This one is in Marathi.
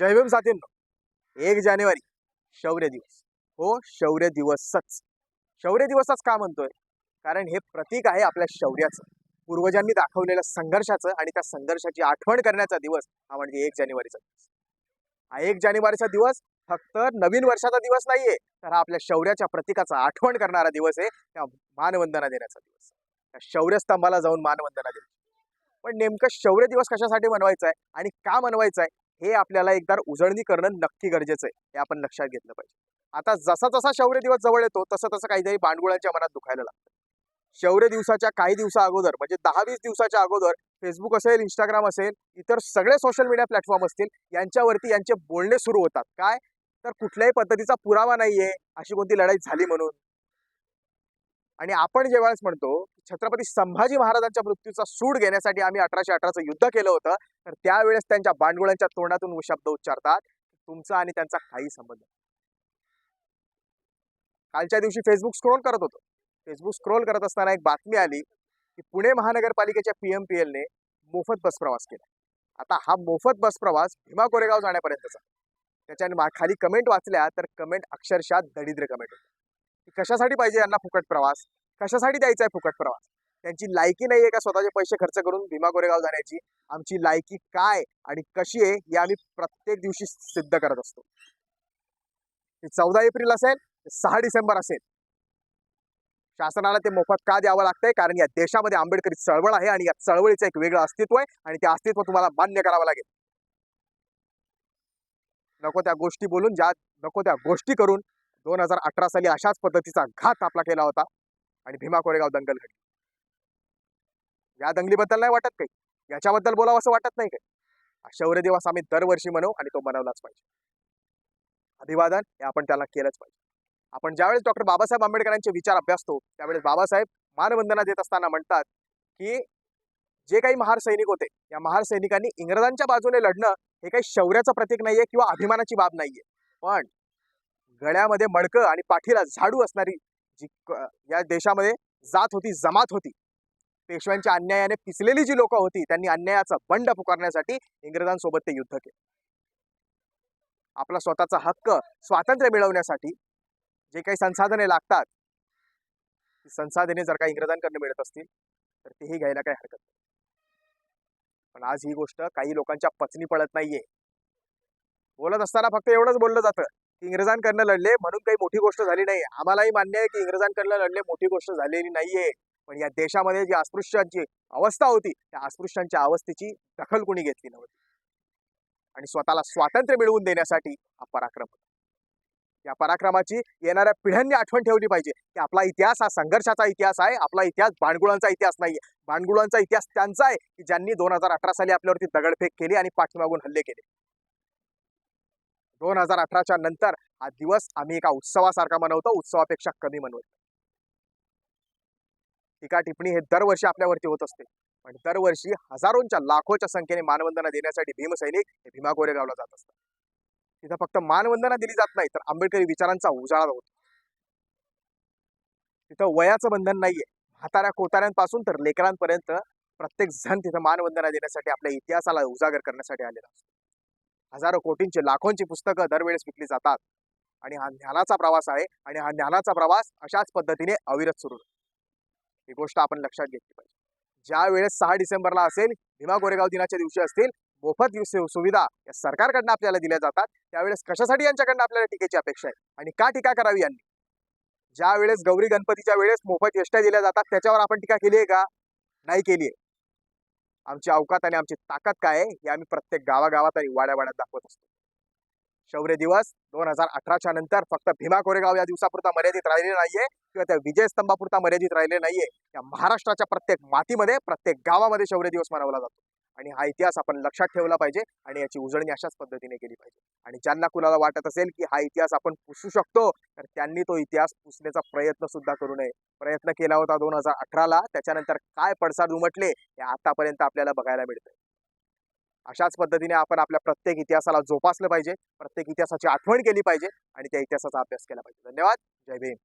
जय भीम साथींनो. एक जानेवारी शौर्य दिवस. हो शौर्य दिवसच. शौर्य दिवसच का म्हणतोय? कारण हे प्रतीक आहे आपल्या शौर्याचं. पूर्वजांनी दाखवलेल्या संघर्षाचं आणि त्या संघर्षाची आठवण करण्याचा दिवस हा म्हणजे एक जानेवारीचा दिवस. हा एक जानेवारीचा दिवस फक्त नवीन वर्षाचा दिवस नाहीये तर हा आपल्या शौर्याच्या प्रतीकाचा आठवण करणारा दिवस आहे त्या मानवंदना देण्याचा दिवस. त्या शौर्यस्तंभाला जाऊन मानवंदना देण्याची. पण नेमकं शौर्य दिवस कशासाठी मनवायचा आहे आणि का मनवायचा आहे? हे आपल्याला एकदा उजळणी करणं नक्की गरजेचं आहे हे आपण लक्षात घेतलं पाहिजे. आता जसा जसा शौर्य दिवस जवळ येतो तसं तसं काहीतरी बांडगुळांच्या मनात दुखायला लागतं. शौर्य दिवसाच्या काही दिवसा अगोदर म्हणजे दहा वीस दिवसाच्या अगोदर फेसबुक असेल इंस्टाग्राम असेल इतर सगळे सोशल मीडिया प्लॅटफॉर्म असतील यांच्यावरती यांचे बोलणे सुरू होतात. काय? तर कुठल्याही पद्धतीचा पुरावा नाहीये अशी कोणती लढाई झाली म्हणून. आणि आपण जेव्हाच म्हणतो की छत्रपती संभाजी महाराजांच्या मृत्यूचा सूड घेण्यासाठी आम्ही अठराशे अठराचं युद्ध केलं होतं तर त्यावेळेस त्यांच्या बांडगुळांच्या तोंडातून शब्द उच्चारतात. तुमचा आणि त्यांचा काही संबंध नाही. कालच्या दिवशी फेसबुक स्क्रोल करत होतो. फेसबुक स्क्रोल करत असताना एक बातमी आली की पुणे महानगरपालिकेच्या पीएमपीएलने मोफत बस प्रवास केला. आता हा मोफत बस प्रवास भीमा कोरेगाव जाण्यापर्यंतचा. त्याच्याने खाली कमेंट वाचल्या तर कमेंट अक्षरशः दरिद्र कमेंट होती. की कशासाठी पाहिजे यांना फुकट प्रवास? कशासाठी द्यायचा आहे फुकट प्रवास? त्यांची लायकी नाही आहे का स्वतःचे पैसे खर्च करून भीमा कोरेगाव जाण्याची? आमची लायकी काय आणि कशी आहे हे आम्ही प्रत्येक दिवशी सिद्ध करत असतो. ते चौदा एप्रिल असेल सहा डिसेंबर असेल. शासनाला ते मोफत का द्यावं लागतंय? कारण या देशामध्ये आंबेडकरी चळवळ आहे आणि या चळवळीचं एक वेगळं अस्तित्व आहे आणि ते अस्तित्व तुम्हाला मान्य करावं लागेल. नको त्या गोष्टी बोलून ज्या नको त्या गोष्टी करून दोन हजार अठरा साली अशाच पद्धतीचा घात आपला केला होता. आणि भीमा कोरेगाव दंगल घडली. या दंगलीबद्दल नाही वाटत काही. याच्याबद्दल बोलावं असं वाटत नाही काही. शौर्य दिवस आम्ही दरवर्षी म्हणू आणि तो मनवलाच पाहिजे. अभिवादन हे आपण त्याला केलंच पाहिजे. आपण ज्यावेळेस डॉक्टर बाबासाहेब आंबेडकरांचे विचार अभ्यासतो त्यावेळेस बाबासाहेब मानवंदना देत असताना म्हणतात की जे काही महार सैनिक होते या महार सैनिकांनी इंग्रजांच्या बाजूने लढणं हे काही शौर्याचं प्रतीक नाहीये किंवा अभिमानाची बाब नाहीये. पण गळ्यामध्ये मडकं आणि पाठीला झाडू असणारी जी या देशामध्ये जात होती जमात होती. पेशव्यांच्या अन्यायाने पिचलेली जी लोक होती त्यांनी अन्यायाचा बंड पुकारण्यासाठी इंग्रजांसोबत ते युद्ध केले. आपला स्वतःचा हक्क स्वातंत्र्य मिळवण्यासाठी जे काही संसाधने लागतात ती संसाधने जर का इंग्रजांकडनं मिळत असतील तर तेही घ्यायला काही हरकत नाही. पण आज ही गोष्ट काही लोकांच्या पचनी पडत नाहीये. बोलत असताना फक्त एवढंच बोललं जातं. इंग्रजांकडनं लढले म्हणून काही मोठी गोष्ट झाली नाही. आम्हालाही मान्य आहे की इंग्रजांकडनं लढले मोठी गोष्ट झालेली नाहीये. पण या देशामध्ये जी अस्पृश्यांची अवस्था होती त्या अस्पृश्यांच्या अवस्थेची दखल कोणी घेतली नव्हती. आणि स्वतःला स्वातंत्र्य मिळवून देण्यासाठी हा पराक्रम होता. या पराक्रमाची येणाऱ्या पिढ्यांनी आठवण ठेवली पाहिजे की आपला इतिहास हा संघर्षाचा इतिहास आहे आपला इतिहास भांडगुळांचा इतिहास नाहीये. भांडगुळांचा इतिहास त्यांचा आहे की ज्यांनी दोन हजार अठरा साली आपल्यावरती दगडफेक केली आणि पाठीमागून हल्ले केले. दोन हजार अठराच्या नंतर हा दिवस आम्ही एका उत्सवासारखा मनवतो. उत्सवापेक्षा कमी मनवतो. टीका टिप्पणी हे दरवर्षी आपल्यावरती होत असते. पण दरवर्षी हजारोंच्या लाखोच्या संख्येने मानवंदना देण्यासाठी भीमसैनिक हे भीमा कोरेगावला जात असतात. तिथं फक्त मानवंदना दिली जात नाही तर आंबेडकरी विचारांचा उजाळा होतो. तिथं वयाचं बंधन नाहीये. म्हाताऱ्या कोताऱ्यांपासून तर लेकरांपर्यंत प्रत्येक जण तिथं मानवंदना देण्यासाठी आपल्या इतिहासाला उजागर करण्यासाठी आलेला असतो. हजारो कोटींची लाखोंची पुस्तकं दरवेळेस विकली जातात. आणि हा ज्ञानाचा प्रवास आहे आणि हा ज्ञानाचा प्रवास अशाच पद्धतीने अविरत सुरू ही गोष्ट आपण लक्षात घेतली पाहिजे. ज्या वेळेस सहा डिसेंबरला असेल भीमा गोरेगाव दिनाच्या दिवशी असतील मोफत सुविधा या सरकारकडनं आपल्याला दिल्या जातात. त्यावेळेस कशासाठी यांच्याकडनं आपल्याला टीकेची अपेक्षा आहे? आणि का टीका करावी यांनी? ज्या वेळेस गौरी गणपतीच्या वेळेस मोफत यष्ट्या दिल्या जातात त्याच्यावर आपण टीका केली आहे का? नाही केली आहे आमची अवकात आणि आमची ताकद काय आहे हे आम्ही प्रत्येक गावागावात आणि वाड्या वाड्यात दाखवत असतो. शौर्य दिवस दोन हजार अठराच्या नंतर फक्त भीमा कोरेगाव या दिवसापुरता मर्यादित राहिले नाहीये किंवा त्या विजय स्तंभापुरता मर्यादित राहिले नाहीये. या महाराष्ट्राच्या प्रत्येक मातीमध्ये प्रत्येक गावामध्ये शौर्य दिवस मनवला जातो. आणि हा इतिहास आपण लक्षात ठेवला पाहिजे आणि याची उजळणी अशाच पद्धतीने केली पाहिजे. आणि ज्यांना कुणाला वाटत असेल की हा इतिहास आपण पुसू शकतो तर त्यांनी तो इतिहास पुसण्याचा प्रयत्न सुद्धा करू नये. प्रयत्न केला होता दोन हजार अठराला त्याच्यानंतर काय पडसाद उमटले हे आतापर्यंत आपल्याला बघायला मिळतंय. अशाच पद्धतीने आपण आपल्या प्रत्येक इतिहासाला जोपासलं पाहिजे प्रत्येक इतिहासाची आठवण केली पाहिजे आणि त्या इतिहासाचा अभ्यास केला पाहिजे. धन्यवाद. जय भीम.